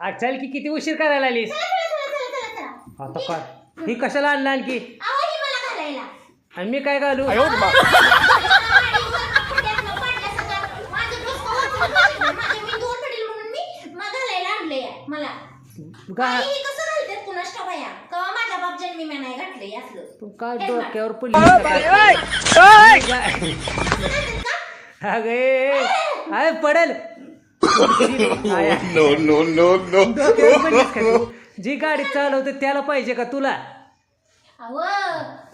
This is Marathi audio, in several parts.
आ, चल की किती उशीर करायला आलीस चला चला चला चला चला चला. आता काय ही कशाला आणलं आणखी अहो ही मला घालायला. आणि मी काय घालू? गाडीवर खड्ड्यातनं पडल्यासारखं माझं डोसकं वाचवलं पाहिजे. माझं मी दोन पडेल म्हणून मी मग घालायला आणलंय मला. गा आई, हे कसं घालतात कुणास ठाऊक बाया? कवा माझ्या बाप जन्मी मी नाही घातलंय असलं. तू काय हे. डोक्यावर पडली अगे आय पडेल. I, No, no, no, no. डोक्यावर पडलीस का तू? जी गाडी चालवते त्याला पाहिजे का तुला? अहो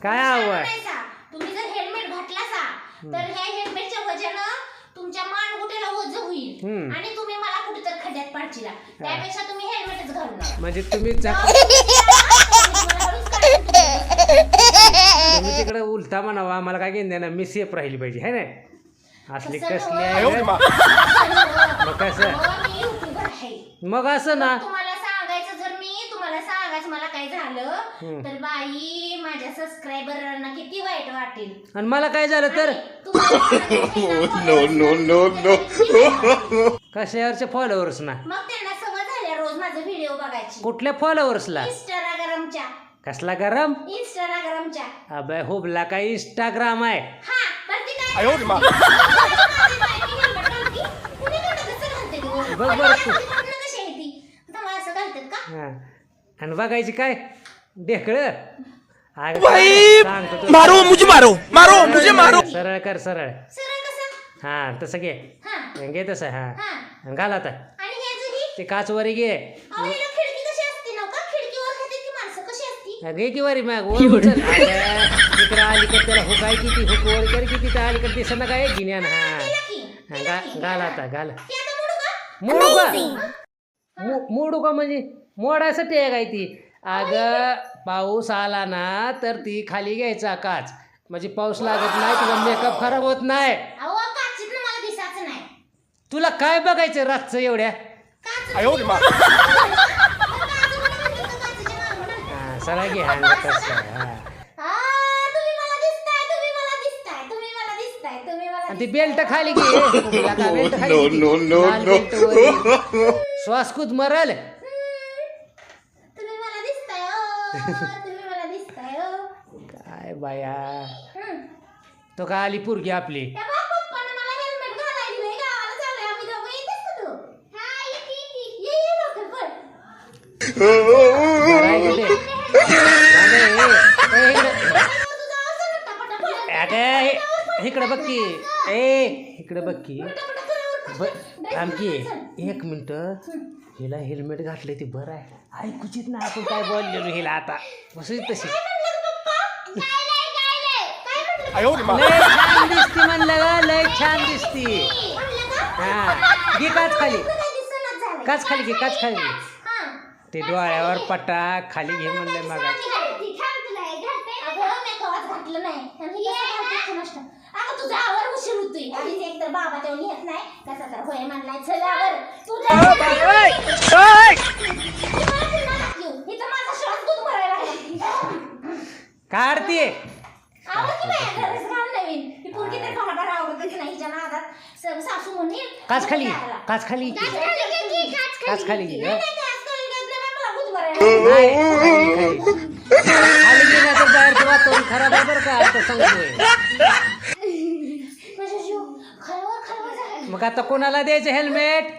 काय तुम्ही? सांगायचा, तुम्ही जर हेल्मेट घातला सा तर ह्या हेल्मेटच्या वजन तुमच्या मानगुटीला ओझ होईल. हम्म. आणि तुम्ही मला कुठेतरी खड्ड्यात पाडशीला. त्यापेक्षा तुम्ही हेल्मेटच म्हणजे तुम्ही तिकडे उलटा म्हणावा आम्हाला काय घेऊन द्या मी सेफ राहिली पाहिजे है ना? असली कसं कसली? आहे? मग कसं? मग असं ना. तुम्हाला सांगायचं जर मी तुम्हाला सांगायचं मला काय झालं. तर बाई माझ्या सबस्क्रायबरांना किती वाईट वाटेल. आणि मला काय झालं तर. कशावरचे फॉलोअर्स ना? मग त्यांना सवय झाल्या रोज माझा व्हिडिओ बघायची. कुठल्या फॉलोअर्सला इंस्टाग्रामच्या कसला गरम? इंस्टाग्रामच्या अबे हुबला काय इंस्टाग्राम आहे? हा कोणतं कसं घालते ती वर? बघ आणि बरं तू. हातीकडनं कशी आहे ती आता मला असं घालतात का हा. आणि बघायची काय? ढेकळ? मारो मुझे मारो मारो मुझे मारो. सरळ कर सरळ. सरळ कसं? हा तसं घे. हा. घे तसं हा. हा. घाल आता. आणि ही ते काचवरी घे. अहो हिला खिडकी कशी असती घे की वरी मग इकडं अलीकडे त्याला हुकाय किती हुक वर कर किती त्या अलीकडे दिसत ना काय गिन्यान हा. गा- घाल आता घाल ती आता मोडू का मोडू का मो- मोडू का म्हणजे मोडायसाठी आहे काय ती? अगं पाऊस आला ना तर ती खाली घ्यायचा काच. म्हणजे पाऊस लागत नाही तुझा मेकअप खराब होत नाही. अहो काचीत मला दिसायचं नाही. तुला काय बघायचं रातचं एवढ्या काच आयो रे मा. हा सरळ घे हा तसं हा आ, तुम्ही मला दिसताय तुम्ही मला दिसताय तुम्ही मला दिसताय तुम्ही मला आणि ती बेल्ट खाली घे तुला का बेल्ट खाली No, घे. no, no, लाल no. बेल्ट वर. श्वास कुद मरल तुम्ही मला दिसताय ओ तुम्ही मला दिसताय ओ. काय बाया. हं. तो का आली पुरगी आपली? पप्पानं अगं, इकडं. इकडं बघ की ए इकडं बघ की ब घालायचं. एक मिनिट हिला हेल्मेट घातलंय ती बरं आहे ऐकूचित ना आपण काय बोललेलो हिला आता बसू तशी छान दिसती म्हणलं ग लय छान दिसती हा घे काच खाली. काच खाली घे काच खाली घे. ते डोळ्यावर पट्टा खाली घे म्हणलंय मग हे बाबा येत नाही. कसा तर होय म्हणलाय. तुझ्या- माझा श्वास. ही म्हणेल, काच खाली. काच खाली. घे काच खाली वातावरण खराब आहे बरं का आता सांगतोय. मग आता कोणाला द्यायचं हेल्मेट